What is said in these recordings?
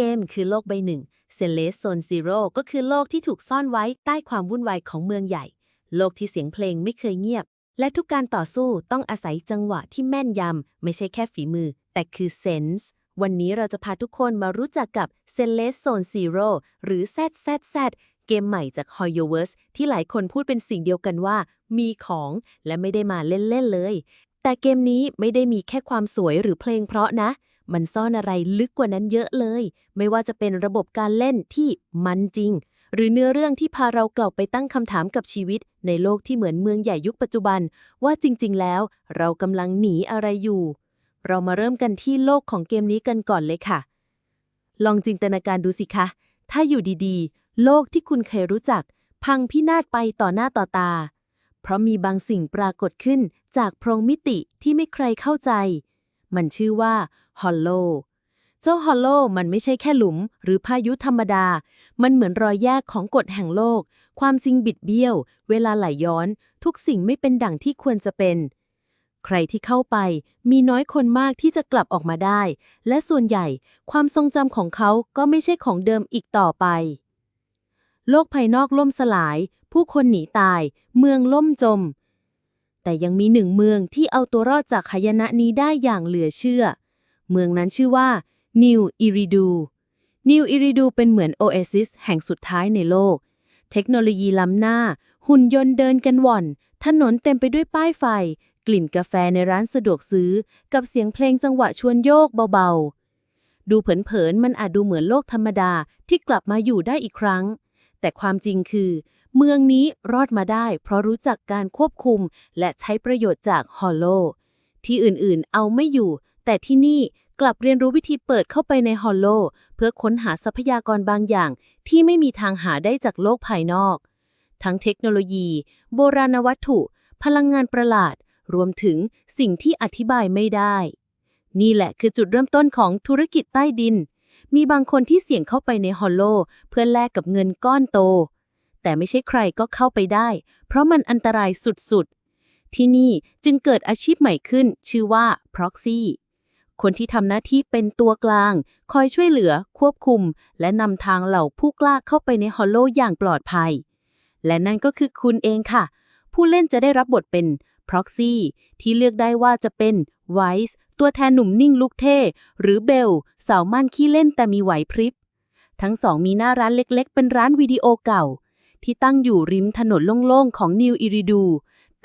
เกมคือโลกใบหนึ่งเซเลสโซนซีโร่ก็คือโลกที่ถูกซ่อนไว้ใต้ความวุ่นวายของเมืองใหญ่ โลกที่เสียงเพลงไม่เคยเงียบ และทุกการต่อสู้ต้องอาศัยจังหวะที่แม่นยำ ไม่ใช่แค่ฝีมือ แต่คือเซนส์วันนี้เราจะพาทุกคนมารู้จักกับ c e l e s t Zone Zero หรือ ZZZ เกมใหม่จาก h o y o v e r s e ที่หลายคนพูดเป็นสิ่งเดียวกันว่า มีของและไม่ได้มาเล่นๆเลย แต่เกมนี้ไม่ได้มีแค่ความสวยหรือเพลงเพราะนะ มันซ่อนอะไรลึกกว่านั้นเยอะเลย ไม่ว่าจะเป็นระบบการเล่นที่มันจริง หรือเนื้อเรื่องที่พาเรากลับไปตั้งคำถามกับชีวิต ในโลกที่เหมือนเมืองใหญ่ยุคปัจจุบัน ว่าจริง ๆ แล้ว เรากำลังหนีอะไรอยู่ เรามาเริ่มกันที่โลกของเกมนี้กันก่อนเลยค่ะ ลองจินตนาการดูสิคะ ถ้าอยู่ดีๆ โลกที่คุณเคยรู้จัก พังพินาศไปต่อหน้าต่อตา เพราะมีบางสิ่งปรากฏขึ้นจากโพรงมิติที่ไม่ใครเข้าใจ มันชื่อว่า ฮอลโลเจ้าฮอลโลมันไม่ใช่แค่หลุม หรือพายุธรรมดา มันเหมือนรอยแยกของกฎแห่งโลก ความจริงบิดเบี้ยว เวลาไหลย้อน ทุกสิ่งไม่เป็นดั่งที่ควรจะเป็น ใครที่เข้าไป มีน้อยคนมากที่จะกลับออกมาได้ และส่วนใหญ่ ความทรงจำของเขาก็ไม่ใช่ของเดิมอีกต่อไป โลกภายนอกล่มสลาย ผู้คนหนีตาย เมืองล่มจม แต่ยังมีหนึ่งเมืองที่เอาตัวรอดจากหายนะนี้ได้อย่างเหลือเชื่อ เมืองนั้นชื่อว่า New Iridu New Iridu เป็นเหมือนโอเอซิสแห่งสุดท้ายในโลก เทคโนโลยีล้ำหน้า หุ่นยนต์เดินกันว่อน ถนนเต็มไปด้วยป้ายไฟ กลิ่นกาแฟในร้านสะดวกซื้อ กับเสียงเพลงจังหวะชวนโยกเบาๆ ดูเผินๆ มันอาจดูเหมือนโลกธรรมดาที่กลับมาอยู่ได้อีกครั้ง แต่ความจริงคือ เมืองนี้รอดมาได้ เพราะรู้จักการควบคุม และใช้ประโยชน์จากฮอลโลที่อื่นๆ เอาไม่อยู่ แต่ที่นี่กลับเรียนรู้วิธีเปิดเข้าไปในฮอลโลเพื่อค้นหาทรัพยากรบางอย่างที่ไม่มีทางหาได้จากโลกภายนอก ทั้งเทคโนโลยี โบราณวัตถุ พลังงานประหลาด รวมถึงสิ่งที่อธิบายไม่ได้ นี่แหละคือจุดเริ่มต้นของธุรกิจใต้ดิน มีบางคนที่เสี่ยงเข้าไปในฮอลโลเพื่อแลกกับเงินก้อนโต แต่ไม่ใช่ใครก็เข้าไปได้ เพราะมันอันตรายสุดๆที่นี่จึงเกิดอาชีพใหม่ขึ้นชื่อว่า proxy คนที่ทำหน้าที่เป็นตัวกลาง คอยช่วยเหลือ ควบคุม และนำทางเหล่าผู้กล้าเข้าไปในฮอลโลอย่างปลอดภัย และนั่นก็คือคุณเองค่ะ ผู้เล่นจะได้รับบทเป็น proxy ที่เลือกได้ว่าจะเป็น Wise ตัวแทนหนุ่มนิ่งลุกเท่ หรือเบลสาวมั่นขี้เล่นแต่มีไหวพริบ ทั้งสองมีหน้าร้านเล็กๆ เป็นร้านวิดีโอเก่า ที่ตั้งอยู่ริมถนนโล่งๆ ของนิวอิริดู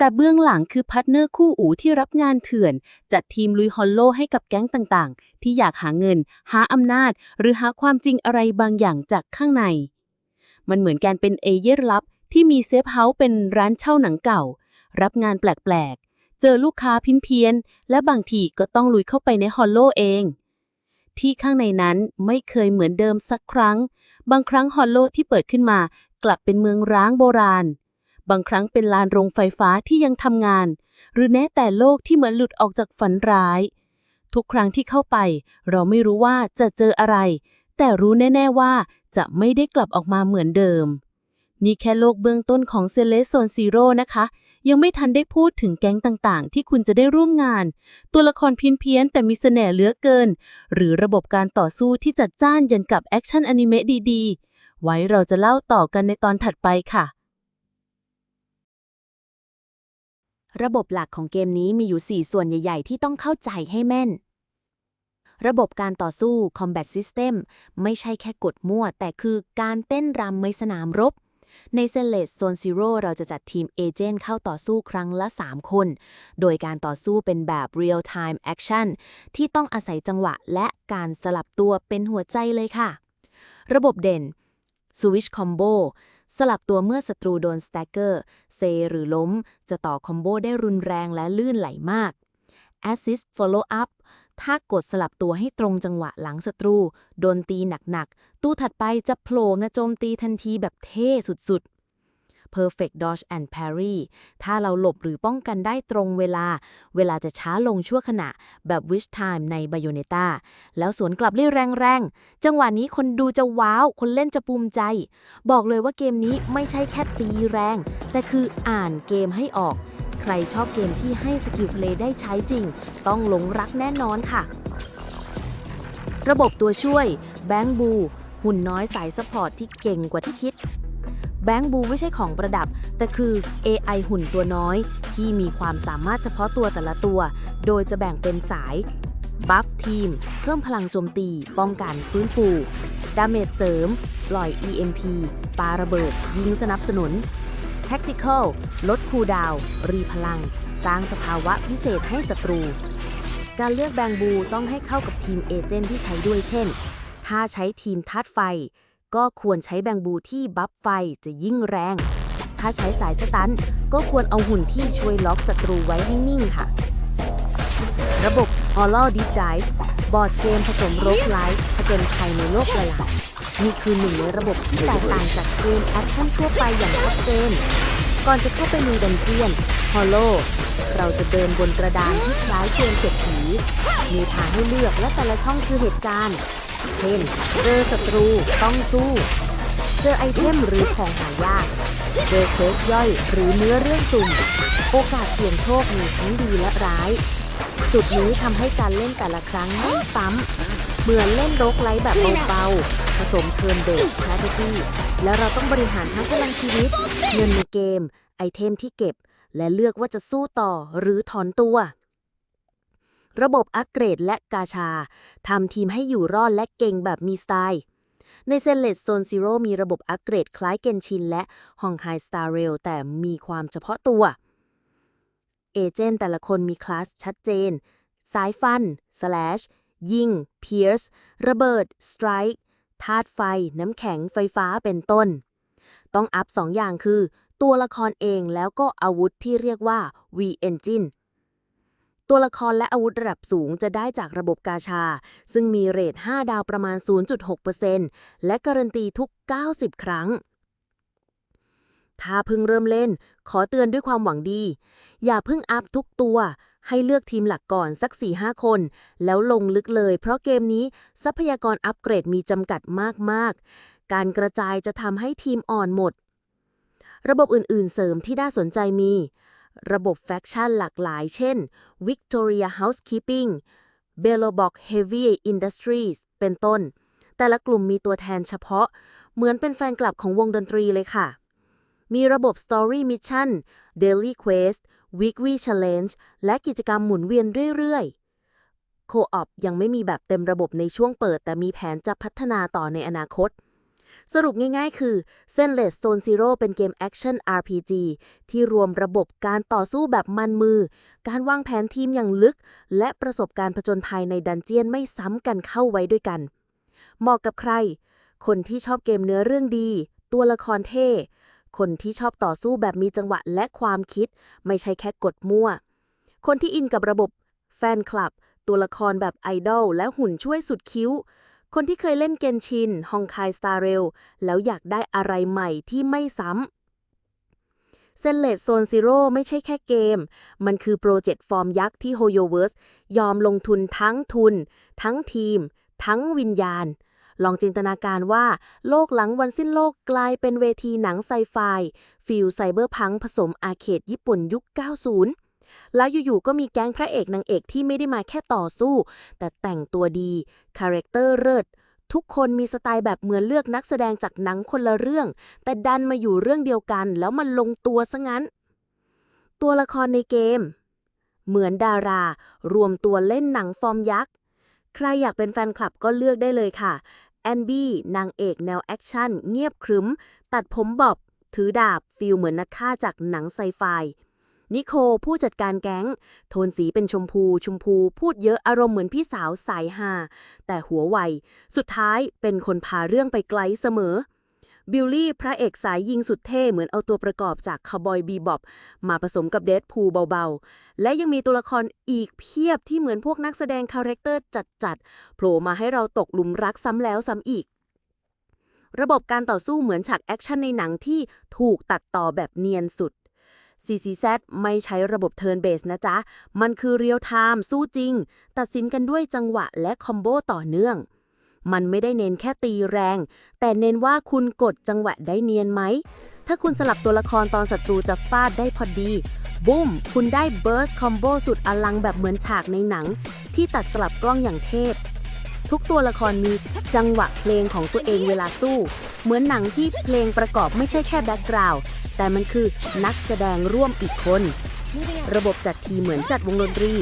แต่เบื้องหลังคือพาร์ทเนอร์คู่อูที่รับงานเถื่อน จัดทีมลุยฮอลโลให้กับแก๊งต่างๆ ที่อยากหาเงิน หาอำนาจ หรือหาความจริงอะไรบางอย่างจากข้างใน มันเหมือนการเป็นเอเย่นลับที่มีเซฟเฮาส์เป็นร้านเช่าหนังเก่า รับงานแปลกๆ เจอลูกค้าพินเพี้ยนและบางทีก็ต้องลุยเข้าไปในฮอลโลเอง ที่ข้างในนั้นไม่เคยเหมือนเดิมสักครั้ง บางครั้งฮอลโลที่เปิดขึ้นมากลับเป็นเมืองร้างโบราณ บางครั้งเป็นลานโรงไฟฟ้าที่ยังทำงาน หรือแม้แต่โลกที่เหมือนหลุดออกจากฝันร้าย ทุกครั้งที่เข้าไป เราไม่รู้ว่าจะเจออะไร แต่รู้แน่ ๆว่าจะไม่ได้กลับออกมาเหมือนเดิม นี่แค่โลกเบื้องต้นของเซเลสโซนซีโร่นะคะ ยังไม่ทันได้พูดถึงแก๊งต่างๆ ที่คุณจะได้ร่วมงาน ตัวละครเพี้ยนๆแต่มีเสน่ห์เหลือเกิน หรือระบบการต่อสู้ที่จัดจ้านยันกับแอคชั่นอนิเมะดีๆ ไว้เราจะเล่าต่อกันในตอนถัดไปค่ะ ระบบหลักของเกมนี้มีอยู่ 4 ส่วนใหญ่ๆ ที่ต้องเข้าใจให้แม่น ระบบการต่อสู้ Combat System ไม่ใช่แค่กดมั่ว แต่คือการเต้นรำในสนามรบ ใน c e l e s Zone Zero เราจะจัดทีมเอเจนต์เข้าต่อสู้ครั้งละ 3 คน โดยการต่อสู้เป็นแบบ Real Time Action ที่ต้องอาศัยจังหวะและการสลับตัวเป็นหัวใจเลยค่ะ ระบบเด่น Switch Combo สลับตัวเมื่อศัตรูโดนสแต็กเกอร์เซหรือล้ม จะต่อคอมโบได้รุนแรงและลื่นไหลมาก Assist Follow Up ถ้ากดสลับตัวให้ตรงจังหวะหลังศัตรู โดนตีหนักๆ ตู้ถัดไปจะโผล่งะโจมตีทันทีแบบเท่สุดๆ Perfect Dodge and Parry ถ้าเราหลบหรือป้องกันได้ตรงเวลา เวลาจะช้าลงชั่วขณะ แบบ Wish Time ใน Bayonetta แล้วสวนกลับได้แรงๆ จังหวะนี้คนดูจะว้าว คนเล่นจะภูมิใจ บอกเลยว่าเกมนี้ไม่ใช่แค่ตีแรง แต่คืออ่านเกมให้ออก ใครชอบเกมที่ให้สกิลเพลย์ได้ใช้จริง ต้องหลงรักแน่นอนค่ะ ระบบตัวช่วยแบงบูหุ่นน้อยสายสปอร์ตที่เก่งกว่าที่คิด แบงบูไม่ใช่ของประดับ แต่คือ AI หุ่นตัวน้อย ที่มีความสามารถเฉพาะตัวแต่ละตัว โดยจะแบ่งเป็นสายบัฟทีม เพิ่มพลังโจมตี ป้องกันฟื้นฟูดาเมจเสริม ปล่อย EMP ปาระเบิด ยิงสนับสนุน Tactical ลดคูดาว รีพลัง สร้างสภาวะพิเศษให้ศัตรู การเลือกแบงบูต้องให้เข้ากับทีมเอเจนต์ที่ใช้ด้วยเช่น ถ้าใช้ทีมธาตุไฟ ก็ควรใช้แบงบูที่บัฟไฟจะยิ่งแรง ถ้าใช้สายสตันก็ควรเอาหุ่นที่ช่วยล็อกศัตรูไว้ให้นิ่งค่ะ ระบบ Holo Deep Dive บอร์ดเกมผสมโรกไลท์ผจญภัยในโลกละลายนี่คือหนึ่งในระบบที่แตกต่างจากเกมแอคชั่นทั่วไปอย่างชัดเจนก่อนจะเข้าไปในดันเจียน Holo เราจะเดินบนกระดานที่คล้ายเกมเศรษฐีมีทางให้เลือกและแต่ละช่องคือเหตุการณ์ เช่น เจอศัตรูต้องสู้ เจอไอเทมหรือของหายาก เจอเควสย่อยหรือเนื้อเรื่องสุ่ม โอกาสเสี่ยงโชคมีทั้งดีและร้าย จุดนี้ทำให้การเล่นแต่ละครั้งไม่ซ้ำเหมือนเล่นโรกไลท์แบบเบาๆผสมเทิร์นเบส strategy แล้วเราต้องบริหารทั้งพลังชีวิต เงินในเกม ไอเทมที่เก็บ และเลือกว่าจะสู้ต่อหรือถอนตัว ระบบอัปเกรดและกาชาทำทีมให้อยู่รอดและเก่งแบบมีสไตล์ในเซเลตโซนซีโร่มีระบบอัปเกรดคล้ายเกนชินและฮองไ s สตาร์เรลแต่มีความเฉพาะตัว เอเจนต์แต่ละคนมีคลาสชัดเจน สายฟัน สแลช ยิง เพียร์ส ระเบิด สไตรค์ธาตุไฟ น้ำแข็งไฟฟ้าเป็นต้น ต้องอัพสองอย่างคือ ตัวละครเองแล้วก็อาวุธที่เรียกว่า V Engine ตัวละครและอาวุธระดับสูงจะได้จากระบบกาชา ซึ่งมีเรท 5 ดาวประมาณ 0.6%และการันตีทุก 90 ครั้ง ถ้าเพิ่งเริ่มเล่น ขอเตือนด้วยความหวังดี อย่าเพิ่งอัพทุกตัว ให้เลือกทีมหลักก่อนสัก 4-5 คน แล้วลงลึกเลย เพราะเกมนี้ทรัพยากรอัปเกรดมีจำกัดมาก ๆ การกระจายจะทำให้ทีมอ่อนหมด ระบบอื่น ๆ เสริมที่น่าสนใจมี ระบบแฟคชั่นหลากหลาย เช่น Victoria Housekeeping b e l l o b o k Heavy Industries เป็นต้น แต่ละกลุ่มมีตัวแทนเฉพาะ เหมือนเป็นแฟนคลับของวงดนตรีเลยค่ะ มีระบบ Story Mission Daily Quest Weekly Challenge และกิจกรรมหมุนเวียนเรื่อยๆ Co-op ยังไม่มีแบบเต็มระบบในช่วงเปิด แต่มีแผนจะพัฒนาต่อในอนาคต สรุปง่ายๆ คือ Zenless Zone Zero เป็นเกมแอคชั่น RPG ที่รวมระบบการต่อสู้แบบมันมือ การวางแผนทีมอย่างลึก และประสบการณ์ผจญภัยในดันเจียนไม่ซ้ำกันเข้าไว้ด้วยกัน เหมาะกับใคร คนที่ชอบเกมเนื้อเรื่องดี ตัวละครเท่ คนที่ชอบต่อสู้แบบมีจังหวะและความคิด ไม่ใช่แค่กดมั่ว คนที่อินกับระบบแฟนคลับ ตัวละครแบบไอดอลและหุ่นช่วยสุดคิ้ว คนที่เคยเล่นเกนชินฮองคายสตาร์เรลแล้วอยากได้อะไรใหม่ที่ไม่ซ้ำเซนเลตโซนซีโร่ไม่ใช่แค่เกม มันคือโปรเจกต์ฟอร์มยักษ์ที่ HoYoverse ยอมลงทุนทั้งทุน ทั้งทีม ทั้งวิญญาณ ลองจินตนาการว่า โลกหลังวันสิ้นโลกกลายเป็นเวทีหนังไซไฟฟิลไซเบอร์พังผสมอาเคดญี่ปุ่นยุค 90 แล้วอยู่ๆก็มีแก๊งพระเอกนางเอกที่ไม่ได้มาแค่ต่อสู้ แต่แต่งตัวดี คาแรคเตอร์เลิศทุกคนมีสไตล์แบบเหมือนเลือกนักแสดงจากหนังคนละเรื่อง แต่ดันมาอยู่เรื่องเดียวกัน แล้วมันลงตัวซะงั้น ตัวละครในเกม เหมือนดารา รวมตัวเล่นหนังฟอร์มยักษ์ ใครอยากเป็นแฟนคลับก็เลือกได้เลยค่ะ แอนบี้นางเอกแนวแอคชั่น เงียบครึ้ม ตัดผมบอบ ถือดาบฟิลเหมือนนักฆ่าจากหนังไซไฟ นิโคผู้จัดการแก๊ง โทนสีเป็นชมพูชมพูพูดเยอะอารมณ์เหมือนพี่สาวสายฮาแต่หัวไว สุดท้ายเป็นคนพาเรื่องไปไกลเสมอ บิลลี่พระเอกสายยิงสุดเท่เหมือนเอาตัวประกอบจากคาร์บอยบีบอบมาผสมกับเดดพูเบาๆ และยังมีตัวละครอีกเพียบที่เหมือนพวกนักแสดงคาแรคเตอร์จัดๆโผล่มาให้เราตกหลุมรักซ้ำแล้วซ้ำอีกระบบการต่อสู้เหมือนฉากแอคชั่นในหนังที่ถูกตัดต่อแบบเนียนสุด CCZ ไม่ใช้ระบบ Turn Base นะจ๊ะ มันคือเรียลไทม์สู้จริง ตัดสินกันด้วยจังหวะและคอมโบต่อเนื่อง มันไม่ได้เน้นแค่ตีแรง แต่เน้นว่าคุณกดจังหวะได้เนียนไหม ถ้าคุณสลับตัวละครตอนศัตรูจะฟาดได้พอดี บุ้ม คุณได้เบิร์สคอมโบสุดอลังแบบเหมือนฉากในหนัง ที่ตัดสลับกล้องอย่างเทพทุกตัวละครมีจังหวะเพลงของตัวเองเวลาสู้ เหมือนหนังที่เพลงประกอบไม่ใช่แค่แบ็กกราวด์ แต่มันคือนักแสดงร่วมอีกคน ระบบจัดทีมเหมือนจัดวงดนตรี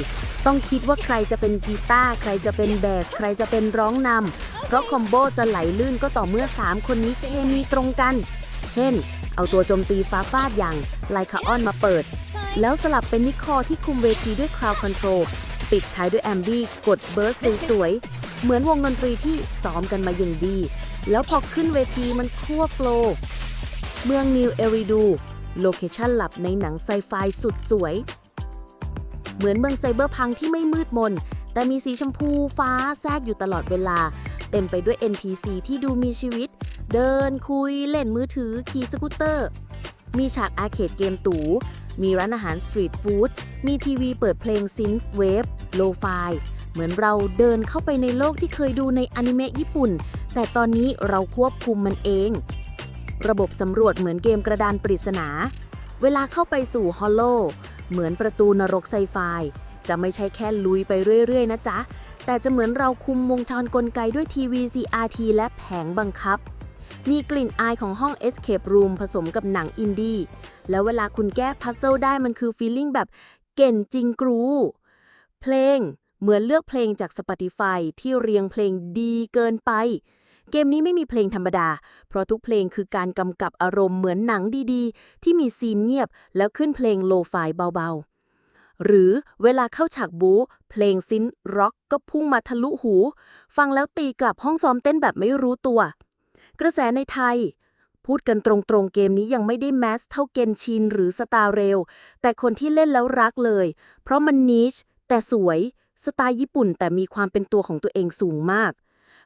ต้องคิดว่าใครจะเป็นกีตาร์ใครจะเป็นแบส ใครจะเป็นร้องนำเพราะคอมโบจะไหลลื่นก็ต่อเมื่อ 3 คนนี้เคมีตรงกัน เช่น เอาตัวโจมตีฟ้าฟาดอย่างไลคาออนมาเปิด แล้วสลับเป็นนิคอที่คุมเวทีด้วยคราวคอนโทรลปิดท้ายด้วยแอมบี้กดเบิร์สสวยๆ เหมือนวงดนตรีที่ซ้อมกันมาอย่างดี แล้วพอขึ้นเวทีมันคั่วโฟลว์ เมืองนิวเอริดู โลเคชั่นหลับในหนังไซไฟสุดสวย เหมือนเมืองไซเบอร์พังที่ไม่มืดมน แต่มีสีชมพูฟ้าแทรกอยู่ตลอดเวลา เต็มไปด้วย NPC ที่ดูมีชีวิต เดินคุยเล่นมือถือขี่สกูตเตอร์ มีฉากอาร์เคดเกมตูมีร้านอาหารสตรีทฟู้ด มีทีวีเปิดเพลงซินเวฟโลฟายเหมือนเราเดินเข้าไปในโลกที่เคยดูในอนิเมะญี่ปุ่น แต่ตอนนี้เราควบคุมมันเอง ระบบสำรวจเหมือนเกมกระดานปริศนา เวลาเข้าไปสู่ฮอลโล เหมือนประตูนรกไซไฟ จะไม่ใช่แค่ลุยไปเรื่อย ๆ นะจ๊ะ แต่จะเหมือนเราคุมวงจรกลไกด้วยทีวี CRT และแผงบังคับ มีกลิ่นอายของห้อง Escape Room ผสมกับหนังอินดี้ แล้วเวลาคุณแก้พัซเซิลได้มันคือฟีลลิ่งแบบเก่นจริงกรู เพลงเหมือนเลือกเพลงจาก Spotify ที่เรียงเพลงดีเกินไป เกมนี้ไม่มีเพลงธรรมดา เพราะทุกเพลงคือการกำกับอารมณ์เหมือนหนังดีๆ ที่มีซีนเงียบแล้วขึ้นเพลงโลฟายเบาๆ หรือเวลาเข้าฉากบู๊เพลงซินร็อกก็พุ่งมาทะลุหู ฟังแล้วตีกลับห้องซ้อมเต้นแบบไม่รู้ตัว กระแสในไทย พูดกันตรงๆเกมนี้ยังไม่ได้แมสเท่าเกนชินหรือสตาร์เรลแต่คนที่เล่นแล้วรักเลย เพราะมันนิชแต่สวย สไตล์ญี่ปุ่นแต่มีความเป็นตัวของตัวเองสูงมาก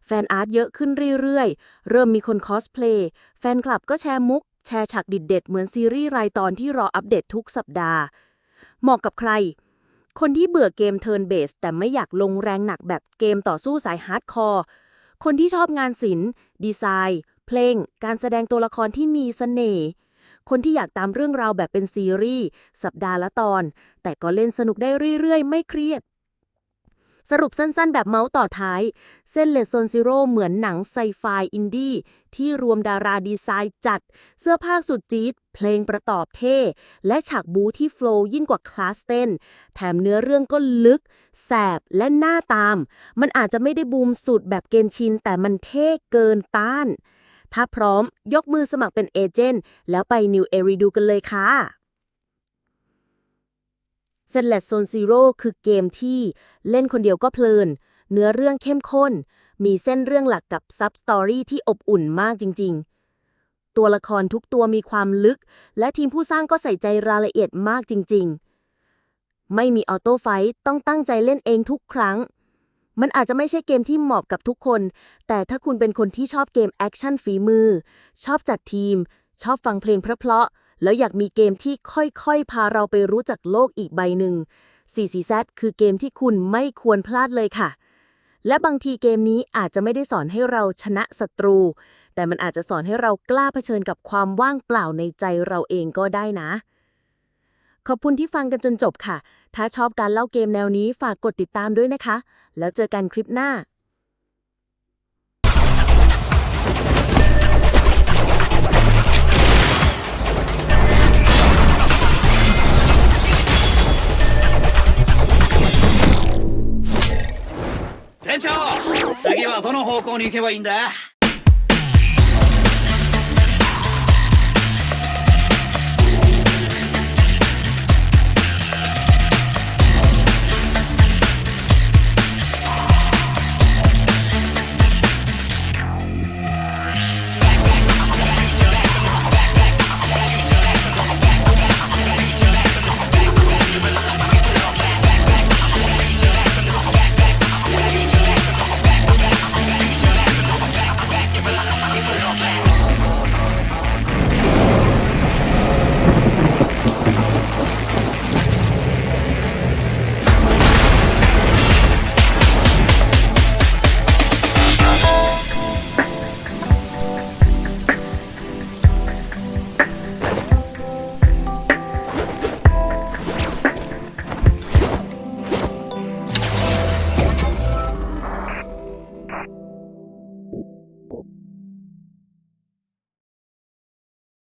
แฟนอาร์ตเยอะขึ้นเรื่อยๆ เริ่มมีคนคอสเพลย์ แฟนคลับก็แชร์มุก แชร์ฉากดิดเด็ดเหมือนซีรีส์รายตอนที่รออัปเดตทุกสัปดาห์ เหมาะกับใคร คนที่เบื่อเกมเทิร์นเบสแต่ไม่อยากลงแรงหนักแบบเกมต่อสู้สายฮาร์ดคอร์ คนที่ชอบงานศิลป์ ดีไซน์ เพลง การแสดงตัวละครที่มีเสน่ห์ คนที่อยากตามเรื่องราวแบบเป็นซีรีส์สัปดาห์ละตอน แต่ก็เล่นสนุกได้เรื่อยๆ ไม่เครียด สรุปสั้นๆ แบบเมาส์ต่อท้าย เส้นเลสโซนซิโร่เหมือนหนังไซไฟอินดี้ที่รวมดาราดีไซน์จัด เสื้อผ้าสุดจี๊ด เพลงประตอบเท่ และฉากบูที่โฟล์ยิ่งกว่าคลาสเต้น แถมเนื้อเรื่องก็ลึก แสบและน่าตาม มันอาจจะไม่ได้บูมสุดแบบเกนชิน แต่มันเท่เกินต้าน ถ้าพร้อมยกมือสมัครเป็นเอเจนต์แล้วไป New e r i ดูกันเลยค่ะ s e n l e s Zone Zero คือเกมที่เล่นคนเดียวก็เพลิน เนื้อเรื่องเข้มข้น มีเส้นเรื่องหลักกับซับสตอรี่ที่อบอุ่นมากจริง ๆ ตัวละครทุกตัวมีความลึก และทีมผู้สร้างก็ใส่ใจรายละเอียดมากจริง ๆ ไม่มีออโต้ไฟต์ต้องตั้งใจเล่นเองทุกครั้ง มันอาจจะไม่ใช่เกมที่เหมาะกับทุกคน แต่ถ้าคุณเป็นคนที่ชอบเกมแอคชั่นฝีมือ ชอบจัดทีม ชอบฟังเพลงเพราะๆ แล้วอยากมีเกมที่ค่อยๆ พาเราไปรู้จักโลกอีกใบหนึ่ง 4CZ คือเกมที่คุณไม่ควรพลาดเลยค่ะ และบางทีเกมนี้อาจจะไม่ได้สอนให้เราชนะศัตรู แต่มันอาจจะสอนให้เรากล้าเผชิญกับความว่างเปล่าในใจเราเองก็ได้นะ ขอบคุณที่ฟังกันจนจบค่ะ ถ้าชอบการเล่าเกมแนวนี้ฝากกดติดตามด้วยนะคะ แล้วเจอกันคลิปหน้า 次はどの方向に行けばいいんだ？